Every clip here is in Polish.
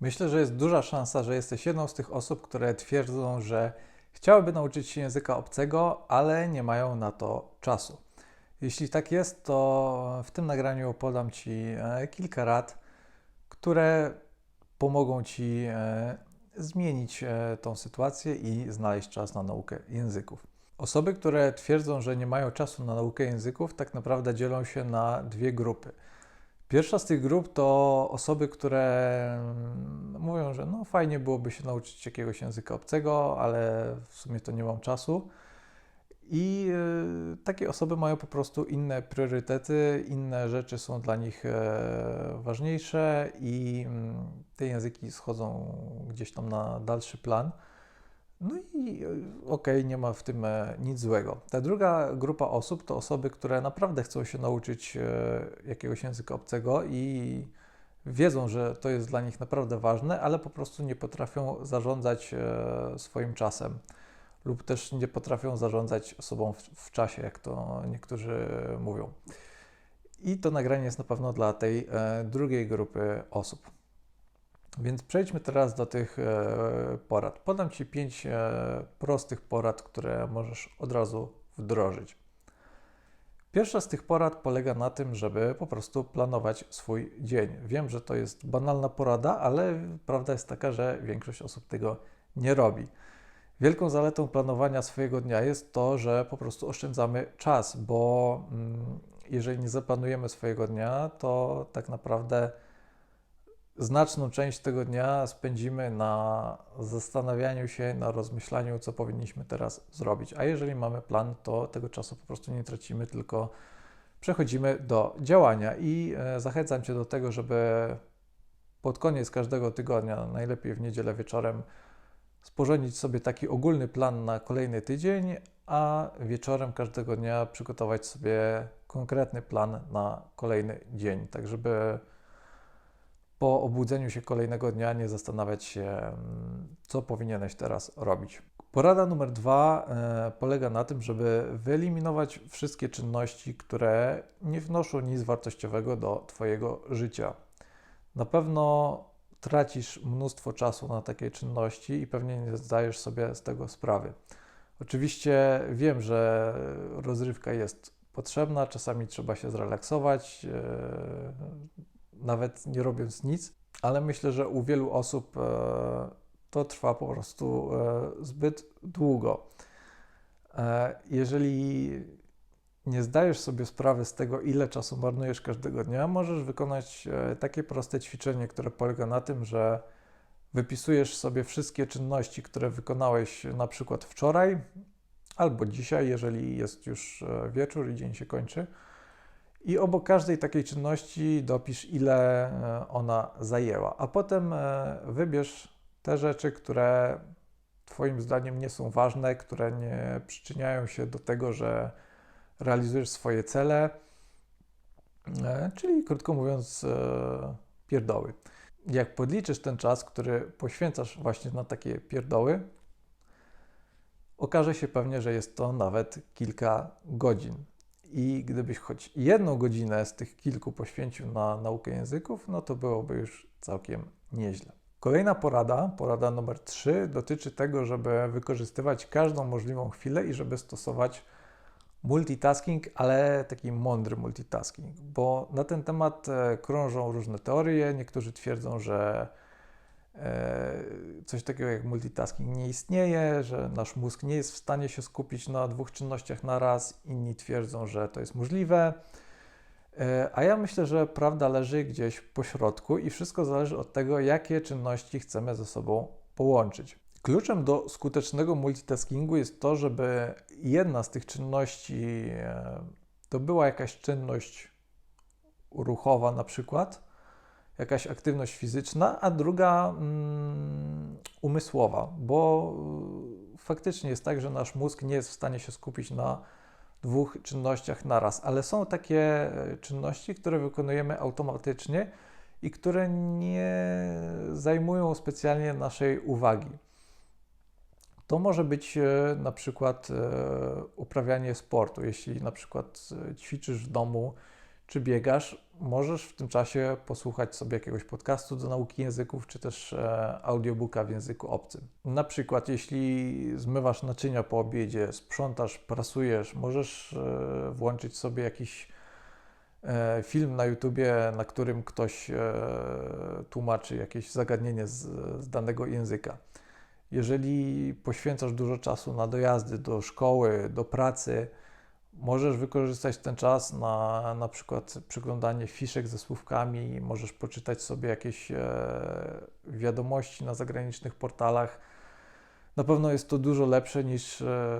Myślę, że jest duża szansa, że jesteś jedną z tych osób, które twierdzą, że chciałyby nauczyć się języka obcego, ale nie mają na to czasu. Jeśli tak jest, to w tym nagraniu podam Ci e, kilka rad, które pomogą Ci e, zmienić e, tą sytuację i znaleźć czas na naukę języków. Osoby, które twierdzą, że nie mają czasu na naukę języków, tak naprawdę dzielą się na dwie grupy. Pierwsza z tych grup to osoby, które mówią, że no fajnie byłoby się nauczyć jakiegoś języka obcego, ale w sumie to nie mam czasu. I y, takie osoby mają po prostu inne priorytety, inne rzeczy są dla nich e, ważniejsze i mm, te języki schodzą gdzieś tam na dalszy plan. No i y, okej, okay, nie ma w tym e, nic złego. Ta druga grupa osób to osoby, które naprawdę chcą się nauczyć e, jakiegoś języka obcego i wiedzą, że to jest dla nich naprawdę ważne, ale po prostu nie potrafią zarządzać swoim czasem lub też nie potrafią zarządzać sobą w, w czasie, jak to niektórzy mówią. I to nagranie jest na pewno dla tej e, drugiej grupy osób. Więc przejdźmy teraz do tych e, porad. Podam Ci pięć e, prostych porad, które możesz od razu wdrożyć. Pierwsza z tych porad polega na tym, żeby po prostu planować swój dzień. Wiem, że to jest banalna porada, ale prawda jest taka, że większość osób tego nie robi. Wielką zaletą planowania swojego dnia jest to, że po prostu oszczędzamy czas, bo mm, jeżeli nie zaplanujemy swojego dnia, to tak naprawdę znaczną część tego dnia spędzimy na zastanawianiu się, na rozmyślaniu, co powinniśmy teraz zrobić. A jeżeli mamy plan, to tego czasu po prostu nie tracimy, tylko przechodzimy do działania. I e, zachęcam Cię do tego, żeby pod koniec każdego tygodnia, najlepiej w niedzielę wieczorem, sporządzić sobie taki ogólny plan na kolejny tydzień, a wieczorem każdego dnia przygotować sobie konkretny plan na kolejny dzień, tak żeby po obudzeniu się kolejnego dnia nie zastanawiać się, mm, co powinieneś teraz robić. Porada numer dwa e, polega na tym, żeby wyeliminować wszystkie czynności, które nie wnoszą nic wartościowego do Twojego życia. Na pewno tracisz mnóstwo czasu na takie czynności i pewnie nie zdajesz sobie z tego sprawy. Oczywiście wiem, że rozrywka jest potrzebna, czasami trzeba się zrelaksować, e, nawet nie robiąc nic, ale myślę, że u wielu osób e, to trwa po prostu e, zbyt długo. Jeżeli nie zdajesz sobie sprawy z tego, ile czasu marnujesz każdego dnia, możesz wykonać e, takie proste ćwiczenie, które polega na tym, że wypisujesz sobie wszystkie czynności, które wykonałeś na przykład wczoraj albo dzisiaj, jeżeli jest już e, wieczór i dzień się kończy. I obok każdej takiej czynności dopisz, ile e, ona zajęła, a potem wybierz te rzeczy, które Twoim zdaniem nie są ważne, które nie przyczyniają się do tego, że realizujesz swoje cele, e, czyli krótko mówiąc, e, pierdoły. Jak podliczysz ten czas, który poświęcasz właśnie na takie pierdoły, okaże się pewnie, że jest to nawet kilka godzin. I gdybyś choć jedną godzinę z tych kilku poświęcił na naukę języków, no to byłoby już całkiem nieźle. Kolejna porada, porada numer 3, dotyczy tego, żeby wykorzystywać każdą możliwą chwilę i żeby stosować multitasking, ale taki mądry multitasking, bo na ten temat e, krążą różne teorie. Niektórzy twierdzą, że coś takiego jak multitasking nie istnieje, że nasz mózg nie jest w stanie się skupić na dwóch czynnościach na raz. Inni twierdzą, że to jest możliwe. E, a ja myślę, że prawda leży gdzieś po środku i wszystko zależy od tego, jakie czynności chcemy ze sobą połączyć. Kluczem do skutecznego multitaskingu jest to, żeby jedna z tych czynności e, to była jakaś czynność ruchowa, na przykład, jakaś aktywność fizyczna, a druga mm, umysłowa, bo e, faktycznie jest tak, że nasz mózg nie jest w stanie się skupić na dwóch czynnościach naraz, ale są takie e, czynności, które wykonujemy automatycznie i które nie zajmują specjalnie naszej uwagi. To może być e, na przykład e, uprawianie sportu. Jeśli na przykład ćwiczysz w domu czy biegasz, możesz w tym czasie posłuchać sobie jakiegoś podcastu do nauki języków, czy też e, audiobooka w języku obcym. Na przykład, jeśli zmywasz naczynia po obiedzie, sprzątasz, prasujesz, możesz e, włączyć sobie jakiś e, film na YouTubie, na którym ktoś tłumaczy jakieś zagadnienie z, z danego języka. Jeżeli poświęcasz dużo czasu na dojazdy do szkoły, do pracy, możesz wykorzystać ten czas na na przykład przeglądanie fiszek ze słówkami, możesz poczytać sobie jakieś e, wiadomości na zagranicznych portalach. Na pewno jest to dużo lepsze niż e,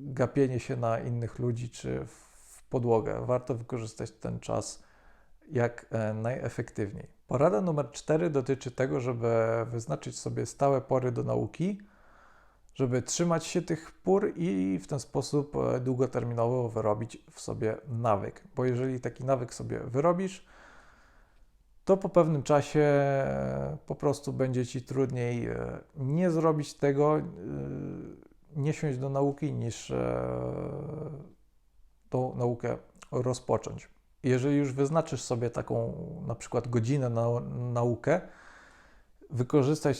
gapienie się na innych ludzi czy w podłogę. Warto wykorzystać ten czas jak e, najefektywniej. Porada numer 4 dotyczy tego, żeby wyznaczyć sobie stałe pory do nauki, żeby trzymać się tych pór i w ten sposób e, długoterminowo wyrobić w sobie nawyk. Bo jeżeli taki nawyk sobie wyrobisz, to po pewnym czasie e, po prostu będzie ci trudniej e, nie zrobić tego, nie siąść do nauki, niż tą naukę rozpocząć. Jeżeli już wyznaczysz sobie taką na przykład godzinę na naukę, wykorzystaj,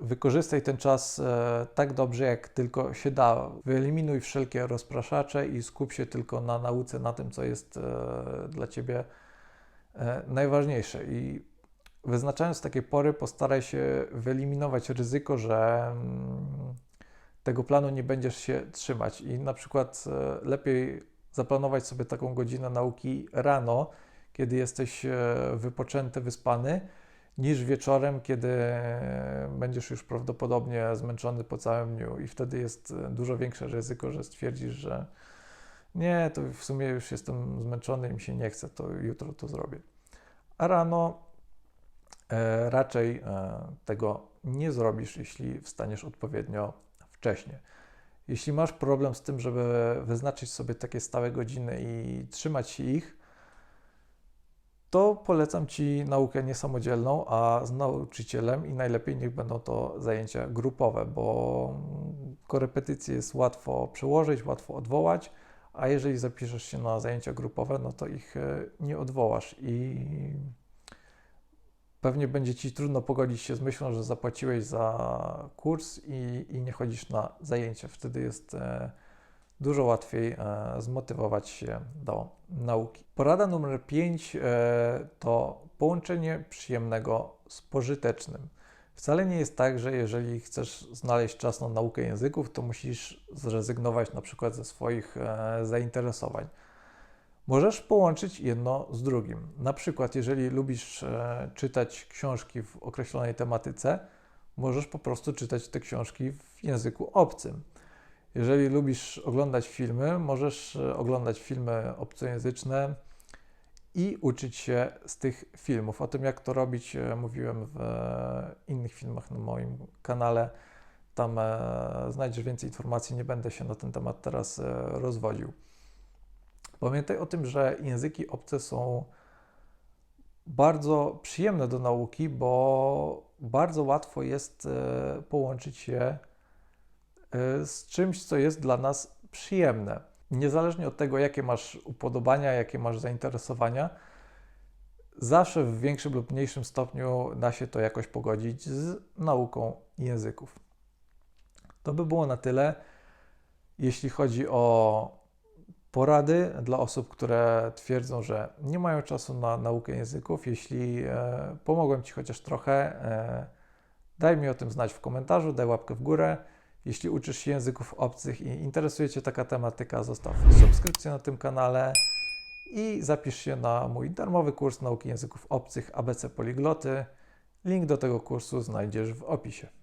wykorzystaj ten czas e, tak dobrze, jak tylko się da. Wyeliminuj wszelkie rozpraszacze i skup się tylko na nauce, na tym, co jest e, dla Ciebie e, najważniejsze. I wyznaczając takie pory, postaraj się wyeliminować ryzyko, że mm, tego planu nie będziesz się trzymać. I na przykład lepiej zaplanować sobie taką godzinę nauki rano, kiedy jesteś wypoczęty, wyspany, niż wieczorem, kiedy będziesz już prawdopodobnie zmęczony po całym dniu i wtedy jest e, dużo większe ryzyko, że stwierdzisz, że nie, to w sumie już jestem zmęczony i mi się nie chce, to jutro to zrobię. A rano e, raczej e, tego nie zrobisz, jeśli wstaniesz odpowiednio wcześnie. Jeśli masz problem z tym, żeby wyznaczyć sobie takie stałe godziny i trzymać się ich, to polecam Ci naukę niesamodzielną, a z nauczycielem i najlepiej niech będą to zajęcia grupowe, bo korepetycje jest łatwo przełożyć, łatwo odwołać, a jeżeli zapiszesz się na zajęcia grupowe, no to ich e, nie odwołasz i pewnie będzie Ci trudno pogodzić się z myślą, że zapłaciłeś za kurs i, i nie chodzisz na zajęcia. Wtedy jest e, dużo łatwiej e, zmotywować się do nauki. Porada numer 5 to połączenie przyjemnego z pożytecznym. Wcale nie jest tak, że jeżeli chcesz znaleźć czas na naukę języków, to musisz zrezygnować na przykład ze swoich e, zainteresowań. Możesz połączyć jedno z drugim. Na przykład, jeżeli lubisz e, czytać książki w określonej tematyce, możesz po prostu czytać te książki w języku obcym. Jeżeli lubisz oglądać filmy, możesz e, oglądać filmy obcojęzyczne i uczyć się z tych filmów. O tym, jak to robić, e, mówiłem w e, innych filmach na moim kanale. Tam znajdziesz więcej informacji, nie będę się na ten temat teraz rozwodził. Pamiętaj o tym, że języki obce są bardzo przyjemne do nauki, bo bardzo łatwo jest połączyć je z czymś, co jest dla nas przyjemne. Niezależnie od tego, jakie masz upodobania, jakie masz zainteresowania, zawsze w większym lub mniejszym stopniu da się to jakoś pogodzić z nauką języków. To by było na tyle, jeśli chodzi o porady dla osób, które twierdzą, że nie mają czasu na naukę języków. Jeśli e, pomogłem Ci chociaż trochę, e, daj mi o tym znać w komentarzu, daj łapkę w górę. Jeśli uczysz się języków obcych i interesuje Cię taka tematyka, zostaw subskrypcję na tym kanale i zapisz się na mój darmowy kurs nauki języków obcych ABC Poligloty. Link do tego kursu znajdziesz w opisie.